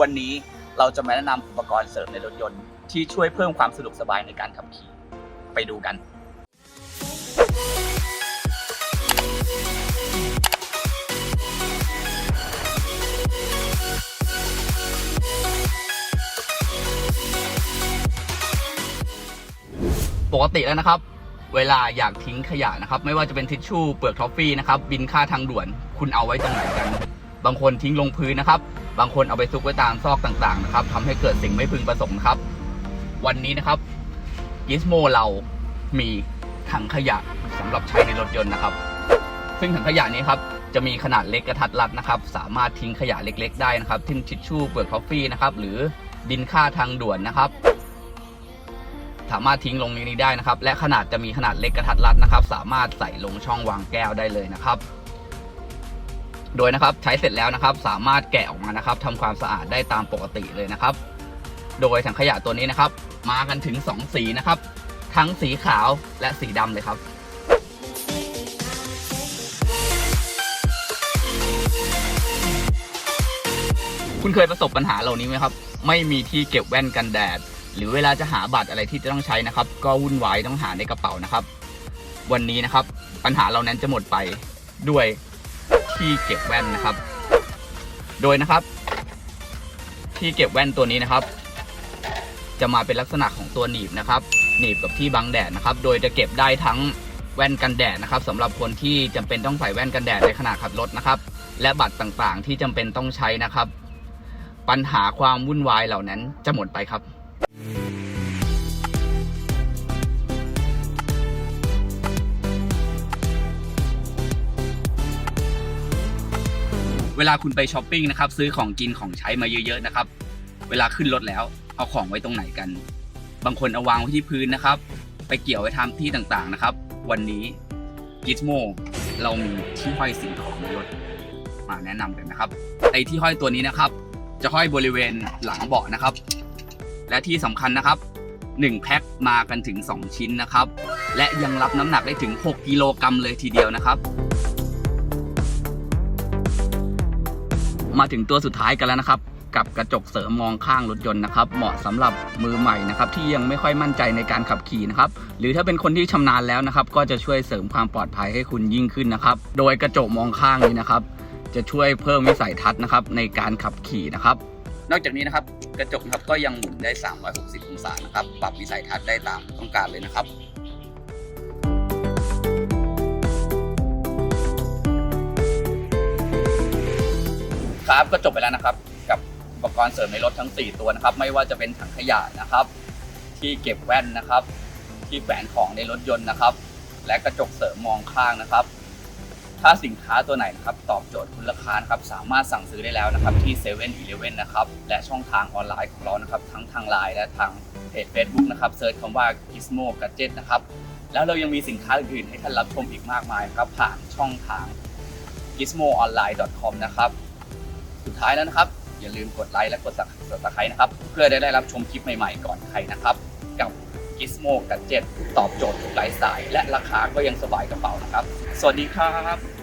วันนี้เราจะมาแนะนำอุปกรณ์เสริมในรถยนต์ ที่ช่วยเพิ่มความสะดวกสบายในการขับขี่ ไปดูกัน ปกติแล้วนะครับ เวลาอยากทิ้งขยะนะครับ ไม่ว่าจะเป็นทิชชู่เปลือกทอฟฟี่นะครับ บินค่าทางด่วน คุณเอาไว้ตรงไหนกัน บางคนทิ้งลงพื้นนะครับ บางคนเอาไปซุกไว้ตามซอกต่างๆนะครับทำให้เกิดสิ่งไม่พึงประสงค์ครับ วันนี้นะครับยิสโมเรามีถังขยะสำหรับใช้ในรถยนต์นะครับ ซึ่งถังขยะนี้ครับจะมีขนาดเล็กกระทัดรัดนะครับ สามารถทิ้งขยะเล็ก ๆ ได้นะครับทิ้งทิชชู่เปลือกทอฟฟี่นะครับหรือบินค่าทางด่วนนะครับ สามารถทิ้งลงในนี้ได้นะครับ และขนาดจะมีขนาดเล็กกระทัดรัดนะครับ สามารถใส่ลงช่องวางแก้วได้เลยนะครับ โดยนะครับใช้เสร็จแล้วนะครับ สามารถแกะออกมานะครับทำความสะอาดได้ตามปกติเลยนะครับ โดยถังขยะตัวนี้นะครับ มากันถึง 2 สีนะครับ ทั้งสีขาวและสีดำเลยครับคุณเคยประสบปัญหาเหล่านี้ไหมครับ ไม่มีที่เก็บแว่นกันแดด หรือเวลาจะหาบัตรอะไรที่จะต้องใช้นะครับ ก็วุ่นวายต้องหาในกระเป๋านะครับ วันนี้นะครับ ปัญหาเหล่านั้นจะหมดไปด้วย ที่เก็บแว่นนะครับ โดยนะครับ ที่เก็บแว่นตัวนี้นะครับ จะมาเป็นลักษณะของตัวหนีบนะครับ หนีบกับที่บังแดดนะครับ โดยจะเก็บได้ทั้งแว่นกันแดดนะครับสำหรับคนที่จำเป็นต้องใส่แว่นกันแดดในขณะขับรถนะครับ และบัตรต่างๆ ที่จำเป็นต้องใช้นะครับ ปัญหาความวุ่นวายเหล่านั้นจะหมดไปครับ เวลาคุณไปช้อปปิ้งนะครับซื้อของกินของใช้มาเยอะๆนะครับ เวลาขึ้นรถแล้วเอาของไว้ตรงไหนกัน บางคนเอาวางไว้ที่พื้นนะครับ ไปเกี่ยวไว้ทำที่ต่างๆนะครับ วันนี้ Gizmo เรามีที่ห้อยสิ่งของในรถมาแนะนำกันนะครับไอ้ที่ห้อยตัวนี้นะครับ จะห้อยบริเวณหลังเบาะนะครับ และที่สำคัญนะครับ1แพ็คมากันถึง 2 ชิ้นนะครับ และยังรับน้ำหนักได้ถึง 6 กิโลกรัมเลยทีเดียวนะครับ มาถึงตัวสุดท้ายกันแล้วนะครับ กับกระจกเสริมมองข้างรถยนต์นะครับ เหมาะสำหรับมือใหม่นะครับที่ยังไม่ค่อยมั่นใจในการขับขี่นะครับหรือถ้าเป็นคนที่ชำนาญแล้วนะครับก็จะช่วยเสริมความปลอดภัยให้คุณยิ่งขึ้นนะครับโดยกระจกมองข้างนี้นะครับ จะช่วยเพิ่มวิสัยทัศน์นะครับในการขับขี่นะครับนอกจากนี้นะครับกระจกครับก็ยังหมุนได้ 360 องศานะครับ ปรับวิสัยทัศน์ได้ตามต้องการเลยนะครับ ครับก็จบไปแล้วนะครับ กับอุปกรณ์เสริมในรถทั้ง 4 ตัวนะครับ ไม่ว่าจะเป็นถังขยะนะครับ ที่เก็บแว่นนะครับ ที่แฝงของในรถยนต์นะครับ และกระจกเสริมมองข้างนะครับ ถ้าสินค้าตัวไหนนะครับตอบโจทย์คุณลูกค้านะครับสามารถสั่งซื้อได้แล้วนะครับที่7 e เ e ่ e อนะครับ และช่องทางออนไลน์ของเรานะครับ ทั้งทางไลน์และทางเพจ Facebook นะครับเซิร์ชคำว่า Gizmo Gadget นะครับแล้วเรายังมีสินค้าอื่นๆให้ท่านรับชมอีกมากมายครับผ่านช่องทาง gizmoonline.com นะครับ สุดท้ายแล้วนะครับ อย่าลืมกดไลค์และกดสับสไครต์นะครับ เพื่อได้ได้รับชมคลิปใหม่ๆก่อนใครนะครับ กับ Gizmo Gadget ตอบโจทย์ทุกไลฟ์สไตล์และราคาก็ยังสบายกระเป๋านะครับ สวัสดีครับ